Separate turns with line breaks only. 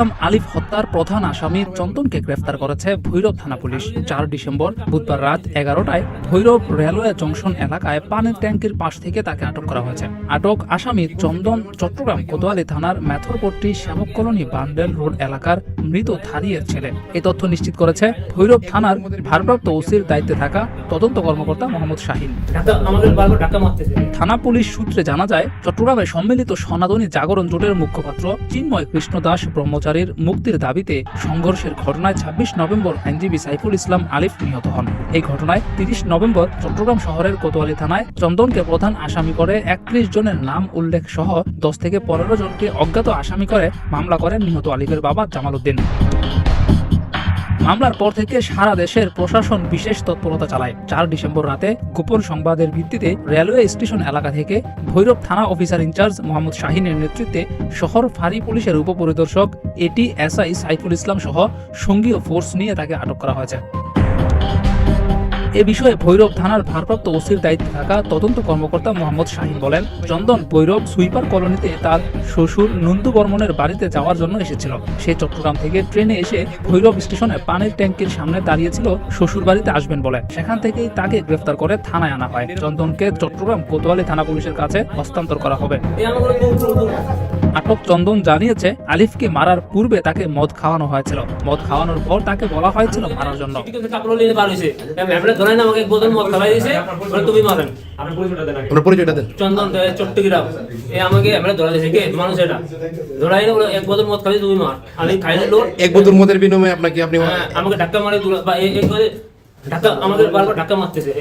ইসলাম আলিফ হত্যার প্রধান আসামি চন্দনকে গ্রেফতার করেছে ভৈরব থানা পুলিশ। চার ডিসেম্বর বুধবার রাত এগারোটায় ভৈরব রেলওয়ে জংশন এলাকায় পানির ট্যাঙ্কির পাশ থেকে তাকে আটক করা হয়েছে। আটক আসামি চন্দন চট্টগ্রাম কোতোয়ালি থানার মেথরপট্টি শ্যামক কলোনি বান্ডেল রোড এলাকার মৃত থারিয়ের ছেলে। এই তথ্য নিশ্চিত করেছে ভৈরব থানার ভারপ্রাপ্ত ওসির দায়িত্বে থাকা তদন্ত কর্মকর্তা মোহাম্মদ শাহিন। থানা পুলিশ সূত্রে জানা যায় চট্টগ্রামে সম্মিলিত সনাতনী জাগরণ জোটের মুখপাত্র চিন্ময় কৃষ্ণ দাস ব্রহ্মচারীর মুক্তির দাবিতে সংঘর্ষের ঘটনায় ছাব্বিশ নভেম্বর আইনজীবী সাইফুল ইসলাম আলিফ নিহত হন। এই ঘটনায় তিরিশ নভেম্বর চট্টগ্রাম শহরের কোতোয়ালি থানায় চন্দনকে প্রধান আসামি করে একত্রিশ জনের নাম উল্লেখ সহ দশ থেকে পনেরো জনকে অজ্ঞাত আসামি করে মামলা করেন নিহত আলিফের বাবা জামাল উদ্দিন। মামলার পর থেকে সারা দেশের প্রশাসন বিশেষ তৎপরতা চালায়। চার ডিসেম্বর রাতে গোপন সংবাদের ভিত্তিতে রেলওয়ে স্টেশন এলাকা থেকে ভৈরব থানা অফিসার ইনচার্জ মোহাম্মদ শাহিনের নেতৃত্বে শহর ফাঁড়ি পুলিশের উপপরিদর্শক এটি এসআই সাইফুল ইসলাম সহ সঙ্গীয় ফোর্স নিয়ে তাকে আটক করা হয়েছে। এ বিষয়ে ভৈরব থানার ভারপ্রাপ্ত ওসির দায়িত্বে থাকা তদন্ত কর্মকর্তা মোহাম্মদ শাহিন বলেন, চন্দন ভৈরব সুইপার কলোনিতে তার শ্বশুর নন্দু বর্মনের বাড়িতে যাওয়ার জন্য এসেছিল। সে চট্টগ্রাম থেকে ট্রেনে এসে ভৈরব স্টেশনে পানির ট্যাঙ্কির সামনে দাঁড়িয়েছিল শ্বশুর বাড়িতে আসবেন বলে। সেখান থেকেই তাকে গ্রেফতার করে থানায় আনা হয়। চন্দনকে চট্টগ্রাম কোতোয়ালি থানা পুলিশের কাছে হস্তান্তর করা হবে। আটক চন্দন জানিয়েছে আলিফকে মারার পূর্বে তাকে মদ খাওয়ানো হয়েছিল। মদ খাওয়ানোর পর তাকে বলা হয়েছিল মারার জন্য।
আমাকে এক বোতল মদ খাওয়াই দিয়েছে বলে তুমি মারেন।
আপনার পরিচয়টা দেন
চন্দন চট্টগ্রাম। এ আমাকে আমরা ধরা দিয়েছে। কে? মানুষ এটা। ধরাই না এক বোতল মদ খাওয়াই তুমি মার। আমি খাইলে লোট
এক বোতল মদের বিনিময়ে আপনাকে আপনি
হ্যাঁ, আমাকে ধাক্কা মারে বা এক ধাক্কা আমাকে বারবার ধাক্কা মারতেছে।